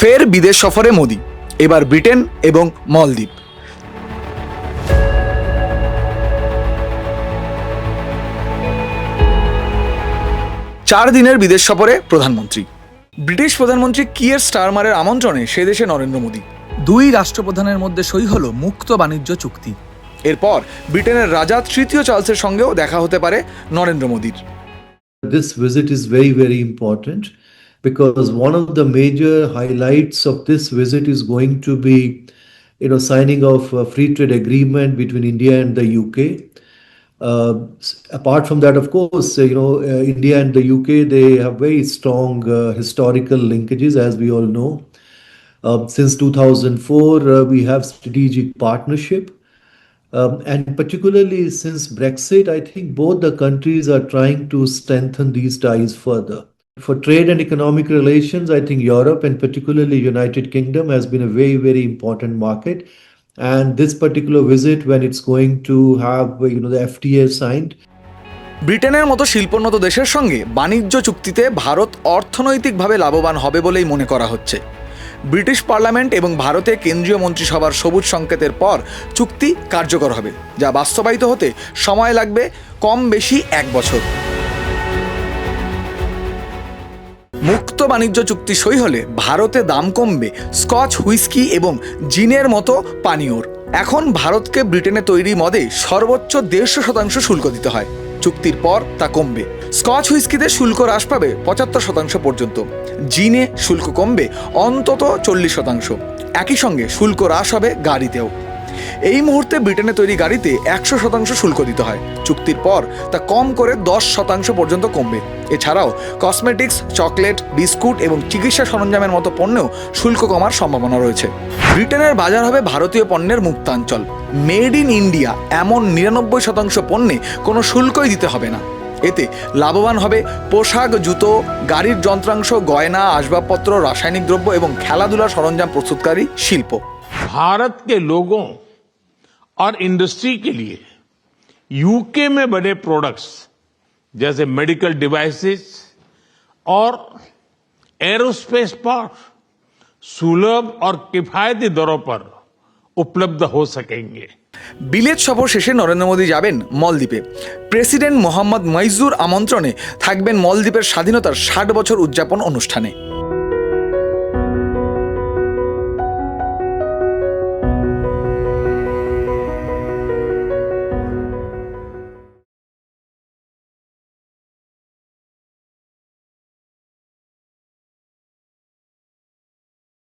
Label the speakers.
Speaker 1: ফের বিদেশ সফরে মোদি এবার ব্রিটেন এবং মলদ্বীপ। চার দিনের বিদেশ সফরে প্রধানমন্ত্রী। ব্রিটিশ প্রধানমন্ত্রী কিয়ের স্টারমারের আমন্ত্রণে সে দেশে নরেন্দ্র মোদী। দুই রাষ্ট্রপ্রধানের মধ্যে সই হলো মুক্ত বাণিজ্য চুক্তি। এরপর ব্রিটেনের রাজা তৃতীয় চার্লসের সঙ্গেও দেখা হতে পারে নরেন্দ্র মোদীর।
Speaker 2: This visit is very, very important. Because one of the major highlights of this visit is going to be, you know, signing of a free trade agreement between India and the UK. Uh, apart from that, of course, uh, you know, uh, India and the UK they have very strong historical linkages, as we all know. Since 2004, uh, we have strategic partnership. Um, and particularly since Brexit, I think both the countries are trying to strengthen these ties further. For trade and economic relations, I think Europe and particularly United Kingdom has been a very, very important market. And this particular visit, when it's going to have, you know, the FTA signed,
Speaker 1: ব্রিটেনের মতো শিল্পোন্নত দেশের সঙ্গে বাণিজ্য চুক্তিতে ভারত অর্থনৈতিকভাবে লাভবান হবে বলেই মনে করা হচ্ছে ব্রিটিশ পার্লামেন্ট এবং ভারতে কেন্দ্রীয় মন্ত্রিসভার সবুজ সংকেতের পর চুক্তি কার্যকর হবে যা বাস্তবায়িত হতে সময় লাগবে কম বেশি এক বছর মুক্ত বাণিজ্য চুক্তি সই হলে ভারতে দাম কমবে স্কচ, হুইস্কি এবং জিনের মতো পানীয়র। এখন ভারতকে ব্রিটেনে তৈরি মদে সর্বোচ্চ দেড়শো শতাংশ শুল্ক দিতে হয়। চুক্তির পর তা কমবে। স্কচ, হুইস্কিতে শুল্ক হ্রাস পাবে পঁচাত্তর শতাংশ পর্যন্ত। জিনে শুল্ক কমবে অন্তত চল্লিশ শতাংশ। একই সঙ্গে শুল্ক হ্রাস হবে গাড়িতেও। এই মুহূর্তে ব্রিটেনে তৈরি গাড়িতে একশো শতাংশ শুল্ক দিতে হয়। চুক্তির পর তা কম করে দশ শতাংশ পর্যন্ত কমবে। এছাড়াও কসমেটিক্স, চকলেট, বিস্কুট এবং চিকিৎসা সরঞ্জামের মতো পণ্যেও শুল্ক কমার সম্ভাবনা রয়েছে। ব্রিটেনের বাজার হবে ভারতীয় পণ্যের মুক্তাঞ্চল। মেড ইন ইন্ডিয়া এমন নিরানব্বই শতাংশ পণ্যে কোনো শুল্কই দিতে হবে না। এতে লাভবান হবে পোশাক, জুতো, গাড়ির যন্ত্রাংশ, গয়না, আসবাবপত্র, রাসায়নিক দ্রব্য এবং খেলাধুলার সরঞ্জাম প্রস্তুতকারী শিল্প।
Speaker 3: भारत के लोगों और इंडस्ट्री के लिए यूके में बने प्रोडक्ट्स जैसे मेडिकल डिवाइसेस और एरोस्पेस पार्ट सुलभ और किफायती दरों पर उपलब्ध हो सकेंगे
Speaker 1: বিলেত সফর শেষে নরেন্দ্র মোদী যাবেন মলদ্বীপে প্রেসিডেন্ট মোহাম্মদ মইজুর আমন্ত্রণে থাকবেন মলদ্বীপের স্বাধীনতার ষাট বছর উদযাপন অনুষ্ঠানে